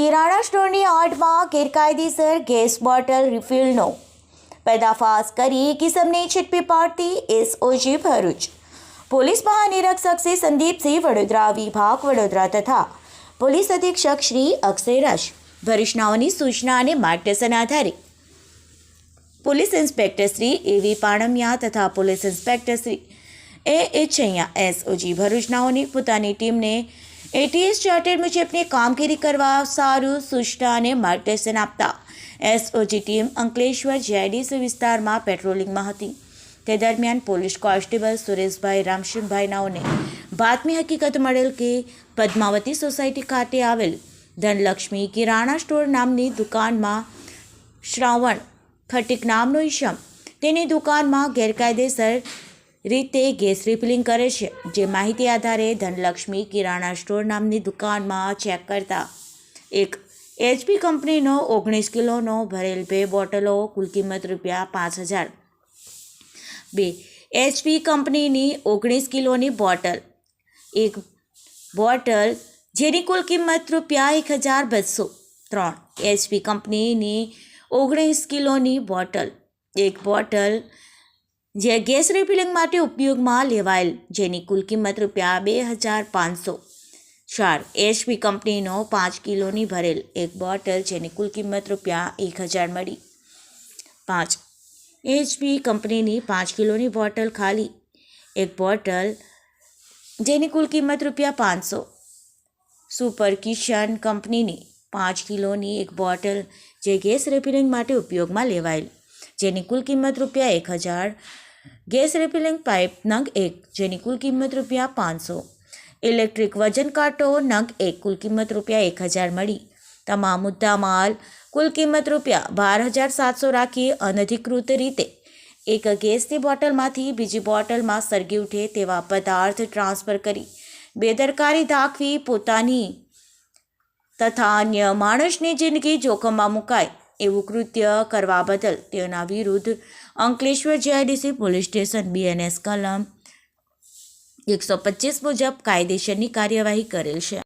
કિરાણા સ્ટોરની આર્ટમાં ગેરકાયદેસર gas bottle રિફિલનો પર્દાફાશ કરી કિસમને ઝડપી પાડતી એસઓજી ભરૂચ. પોલીસ મહાનિરીક્ષક શ્રી સંદીપસિંહ વડોદરા વિભાગ વડોદરા તથા પોલીસ અધિક્ષક શ્રી અક્ષયરાજ ભરૂચનાઓની સૂચના અને માર્ગદર્શન આધારે police inspector Shri A V Panmiya તથા પોલીસ ઇન્સ્પેક્ટર શ્રી એ એચૈયા એસઓજી ભરૂચનાઓની પોતાની ટીમને એટીએસ ચાર્ટર મુજબની કામગીરી કરવા સારું સૂચના અને માર્ગદર્શન આપતા એસઓજી ટીમ અંકલેશ્વર જેઆઈડીસી વિસ્તારમાં પેટ્રોલિંગમાં હતી તે દરમિયાન પોલીસ કોન્સ્ટેબલ સુરેશભાઈ રામસિંહભાઈ નાઓને બાતમી હકીકત મળેલ કે પદ્માવતી સોસાયટી ખાતે આવેલ ધનલક્ષ્મી કિરાણા સ્ટોર નામની દુકાનમાં શ્રાવણ ખટીક નામનો ઈશમ તેની દુકાનમાં ગેરકાયદેસર રીતે ગેસ રિફિલિંગ કરે છે. જે માહિતી આધારે ધનલક્ષ્મી કિરાણા સ્ટોર નામની દુકાનમાં ચેક કરતા. એક એચપી કંપનીનો ઓગણીસ કિલોનો ભરેલ બે બોટલો કુલ કિંમત રૂપિયા પાંચ હજાર. બે એચપી કંપનીની ઓગણીસ કિલોની બોટલ. એક, બોટલ જેની કુલ કિંમત રૂપિયા એક હજાર બસો. ત્રણ એચપી કંપનીની ઓગણીસ કિલોની બોટલ. એક બોટલ જે ગેસ રિફિલિંગ માટે ઉપયોગમાં લેવાયેલ, જેની કુલ કિંમત રૂપિયા બે હજાર પાંચસો. ચાર એચપી કંપનીનો પાંચ કિલોની ભરેલ એક બોટલ જેની કુલ કિંમત રૂપિયા એક હજાર મળી. પાંચ એચપી કંપનીની પાંચ કિલોની બોટલ ખાલી, એક બોટલ જેની કુલ કિંમત રૂપિયા પાંચસો. સુપર કિશન કંપનીની પાંચ કિલોની એક બોટલ જે ગેસ રિફિલિંગ માટે ઉપયોગમાં લેવાયેલ જેની કુલ કિંમત રૂપિયા એક હજાર, ગેસ રિફિલિંગ પાઇપ નંગ એક, જેની કુલ કિંમત રૂપિયા પાંચસો. ઇલેક્ટ્રિક વજન કાંટો નંગ એક, કુલ કિંમત રૂપિયા એક હજાર મળી. તમામ મુદ્દા માલ કુલ કિંમત રૂપિયા બાર હજાર સાતસો રાખી અનધિકૃત રીતે. એક ગેસની બોટલમાંથી બીજી બોટલમાં સળગી ઉઠે તેવા પદાર્થ ટ્રાન્સફર કરી. બેદરકારી દાખવી પોતાની તથા અન્ય માણસની જિંદગી જોખમમાં મુકાય. એવું કૃત્ય કરવા બદલ તેના વિરુદ્ધ Ankleshwar GIDC police station BNS કલમ એકસો પચીસ મુજબ કાયદેસરની કાર્યવાહી કરેલ છે.